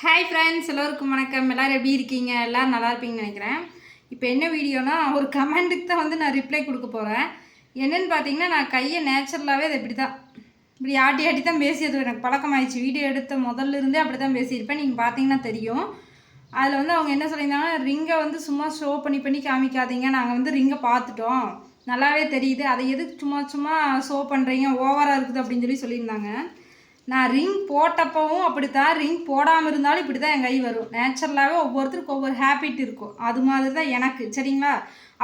Hi friends எல்லோருக்கும் வணக்கம். எல்லோரும் எப்படி இருக்கீங்க? எல்லோரும் நல்லா இருப்பீங்கன்னு நினைக்கிறேன். இப்போ என்ன வீடியோனா ஒரு கமெண்ட்டுக்கு தான் வந்து நான் ரிப்ளை கொடுக்க போகிறேன் என்னென்னு பார்த்தீங்கன்னா நான் கையை நேச்சுரலாகவே அது இப்படி தான் இப்படி ஆட்டி ஆட்டி தான் பேசியது. எனக்கு பழக்கமாயிடுச்சு. வீடியோ எடுத்த முதல்ல இருந்தே அப்படி தான் பேசியிருப்பேன். நீங்கள் பார்த்தீங்கன்னா தெரியும். அதில் வந்து அவங்க என்ன சொல்லியிருந்தாங்க ரிங்கை வந்து சும்மா ஷோ பண்ணி பண்ணி காமிக்காதீங்க. நாங்கள் வந்து ரிங்கை பார்த்துட்டோம். நல்லாவே தெரியுது. அதை எதுக்கு சும்மா சும்மா ஷோ பண்ணுறீங்க ஓவராக இருக்குது அப்படின்னு சொல்லி சொல்லியிருந்தாங்க. நான் ரிங் போட்டப்பவும் அப்படித்தான் ரிங் போடாமல் இருந்தாலும் இப்படி தான் என் கை வரும். நேச்சுரலாகவே ஒவ்வொருத்தருக்கும் ஒவ்வொரு ஹேபிட் இருக்கும். அது மாதிரி தான் எனக்கு சரிங்களா?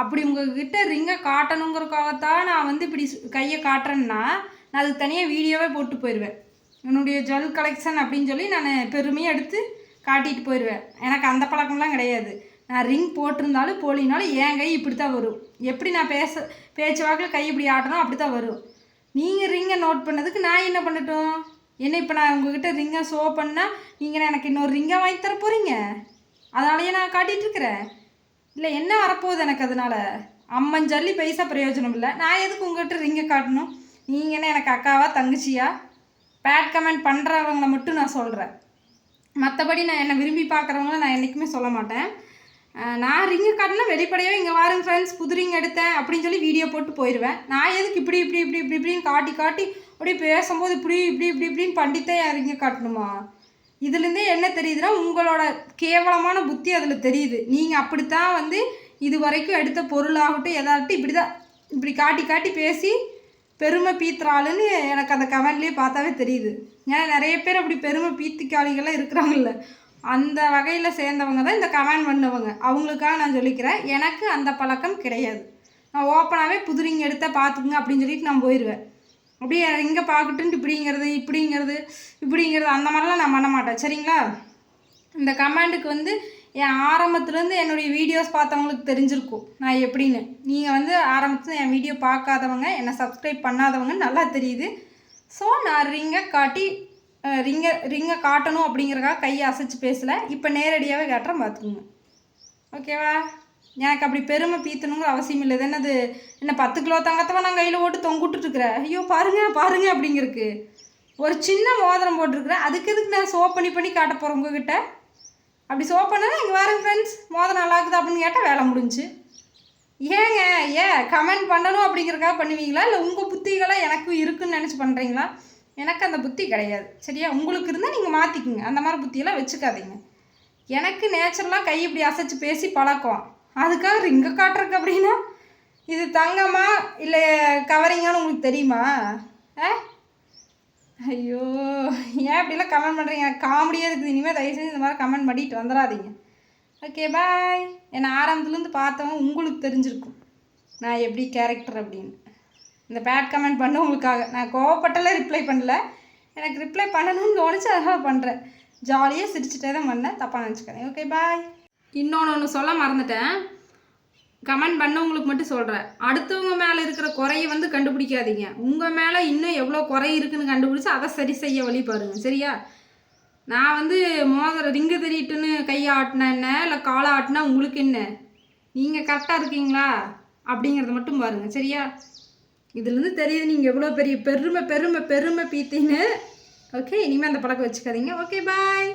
அப்படி உங்ககிட்ட ரிங்கை காட்டணுங்கிறக்காகத்தான் நான் வந்து இப்படி கையை காட்டுறேன்னா நான் அதுக்கு தனியாக வீடியோவே போட்டு போயிடுவேன் என்னுடைய ஜுவல் கலெக்ஷன் அப்படின்னு சொல்லி நான் பெருமையாக எடுத்து காட்டிட்டு போயிடுவேன் எனக்கு அந்த பழக்கம்லாம் கிடையாது. நான் ரிங் போட்டிருந்தாலும் போலினாலும் என் கை இப்படி தான் வரும். எப்படி நான் பேச பேச்சு வாக்கில் கை இப்படி ஆட்டணும் அப்படி தான் வரும். நீங்கள் ரிங்கை நோட் பண்ணதுக்கு நான் என்ன பண்ணட்டும்? என்ன இப்போ நான் உங்ககிட்ட ரிங்கை ஷோ பண்ணால் நீங்கள் எனக்கு இன்னொரு ரிங்கை வாங்கி தர போகிறீங்க அதனாலேயே நான் காட்டிகிட்ருக்கிறேன் இல்லை என்ன வரப்போகுது எனக்கு அதனால்? அம்மன் ஜல்லி பைசா பிரயோஜனம் இல்லை. நான் எதுக்கு உங்ககிட்ட ரிங்கை காட்டணும்? நீங்கள் என்ன எனக்கு அக்காவா தங்கச்சியா? பேட் கமெண்ட் பண்ணுறவங்கள மட்டும் நான் சொல்கிறேன் மற்றபடி நான் என்னை விரும்பி பார்க்குறவங்கள நான் என்றைக்குமே சொல்ல மாட்டேன். நான் ரிங்கு காட்டினா வெளிப்படையாக இங்கே வாருங்க ஃப்ரெண்ட்ஸ் புது ரிங் எடுத்தேன் அப்படின்னு சொல்லி வீடியோ போட்டு போயிடுவேன் நான் எதுக்கு இப்படி இப்படி இப்படி இப்படி இப்படின்னு காட்டி காட்டி அப்படியே பேசும்போது இப்படி இப்படி இப்படி இப்படின்னு பண்டித்தே என் காட்டணுமா? இதுலேருந்தே என்ன தெரியுதுன்னா உங்களோட கேவலமான புத்தி அதில் தெரியுது. நீங்கள் அப்படித்தான் வந்து இது வரைக்கும் எடுத்த பொருளாகட்டும் எதாகட்டும் இப்படி தான் இப்படி காட்டி காட்டி பேசி பெருமை பீத்துறாளுன்னு எனக்கு அந்த கமெண்ட்லேயே பார்த்தாவே தெரியுது. ஏன்னா நிறைய பேர் அப்படி பெருமை பீத்திக்காளிகள்லாம் இருக்கிறாங்கல்ல. அந்த வகையில் சேர்ந்தவங்க தான் இந்த கமெண்ட் பண்ணவங்க அவங்களுக்காக நான் சொல்லிக்கிறேன். எனக்கு அந்த பழக்கம் கிடையாது. நான் ஓப்பனாகவே புதுரிங்க எடுத்த பார்த்துக்குங்க அப்படின்னு சொல்லிட்டு நான் போயிடுவேன் அப்படியே இங்கே பார்க்கட்டுன்ட்டு இப்படிங்கிறது இப்படிங்கிறது இப்படிங்கிறது அந்த மாதிரிலாம் நான் பண்ண மாட்டேன். சரிங்களா? இந்த கமெண்டுக்கு வந்து என் ஆரம்பத்துலேருந்து என்னுடைய வீடியோஸ் பார்த்தவங்களுக்கு தெரிஞ்சிருக்கும். நான் எப்படின்னு. நீங்கள் வந்து ஆரம்பத்தில் என் வீடியோ பார்க்காதவங்க என்னை சப்ஸ்கிரைப் பண்ணாதவங்க நல்லா தெரியுது. ஸோ நான் ரிங்கை காட்டி ரிங்கை ரிங்கை காட்டணும் அப்படிங்கிறக்காக கையை அசைச்சு பேசலை. இப்போ நேரடியாகவே காட்டுறேன் பார்த்துக்குங்க ஓகேவா எனக்கு அப்படி பெருமை பீத்தணுங்கிற அவசியம் இல்லை. இது என்னது? என்ன பத்து கிலோ தங்கத்தவன் நான் கையில் போட்டு தொங்குட்டுட்டு ஐயோ பாருங்க பாருங்க அப்படிங்கிறக்கு ஒரு சின்ன மோதிரம் போட்டிருக்குறேன். அதுக்கு எதுக்கு நான் சோப் பண்ணி பண்ணி காட்ட போகிறேன் உங்ககிட்ட? அப்படி சோப் பண்ணால் இங்கே வரேன் ஃப்ரெண்ட்ஸ் மோதிரம் நல்லா இருக்குது அப்படின்னு கேட்டால் வேலை முடிஞ்சு. ஏங்க ஏன் கமெண்ட் பண்ணணும் அப்படிங்கிறக்காக பண்ணுவீங்களா? இல்லை உங்கள் புத்திகளாக எனக்கும் இருக்குன்னு நினச்சி பண்ணுறீங்களா எனக்கு அந்த புத்தி கிடையாது. சரியா? உங்களுக்கு இருந்தால் நீங்கள் மாற்றிக்குங்க அந்த மாதிரி புத்தியெல்லாம் வச்சுக்காதீங்க. எனக்கு நேச்சுரலாக கை இப்படி அசைச்சு பேசி பழக்கம். அதுக்காக ரிங்க காட்டுறக்கு அப்படின்னா இது தங்கமா இல்லை கவரிங்கான்னு உங்களுக்கு தெரியுமா? ஆ? ஐயோ ஏன் இப்படிலாம் கமெண்ட் பண்ணுறீங்க எனக்கு காமெடியாக இருக்குது. இனிமேல் தயவு செஞ்சு இந்த மாதிரி கமெண்ட் பண்ணிட்டு வந்துடாதீங்க. ஓகே பாய் என்னை ஆரம்பத்துலேருந்து பார்த்தவங்க உங்களுக்கு தெரிஞ்சிருக்கும். நான் எப்படி கேரக்டர் அப்படின்னு. இந்த பேட் கமெண்ட் பண்ண உங்களுக்காக நான் கோவப்பட்டெல்லாம் ரிப்ளை பண்ணல. எனக்கு ரிப்ளை பண்ணணும்னு தோணுச்சு அழகாக பண்ணுறேன் ஜாலியாக சிரிச்சுட்டே தான் பண்ணேன் தப்பாக நினச்சிக்கிறேன் ஓகே பாய் இன்னொன்று ஒன்று சொல்ல மறந்துட்டேன். கமெண்ட் பண்ணவங்களுக்கு மட்டும் சொல்கிறேன் அடுத்தவங்க மேலே இருக்கிற குறையை வந்து கண்டுபிடிக்காதீங்க. உங்கள் மேலே இன்னும் எவ்வளோ குறை இருக்குன்னு கண்டுபிடிச்சி அதை சரி செய்ய வழி பாருங்கள் சரியா? நான் வந்து மோதிர ரிங்கு தெரியிட்டுன்னு கையை ஆட்டினா என்ன? இல்லை காலை ஆட்டினா உங்களுக்கு என்ன? நீங்கள் கரெக்டாக இருக்கீங்களா? அப்படிங்கிறத மட்டும் பாருங்கள் சரியா? இதுலேருந்து தெரியுது நீங்கள் எவ்வளோ பெரிய பெருமை பெருமை பெருமை பீத்தின்னு. ஓகே இனிமேல் அந்த பழக்கம் வச்சுக்காதீங்க. Okay bye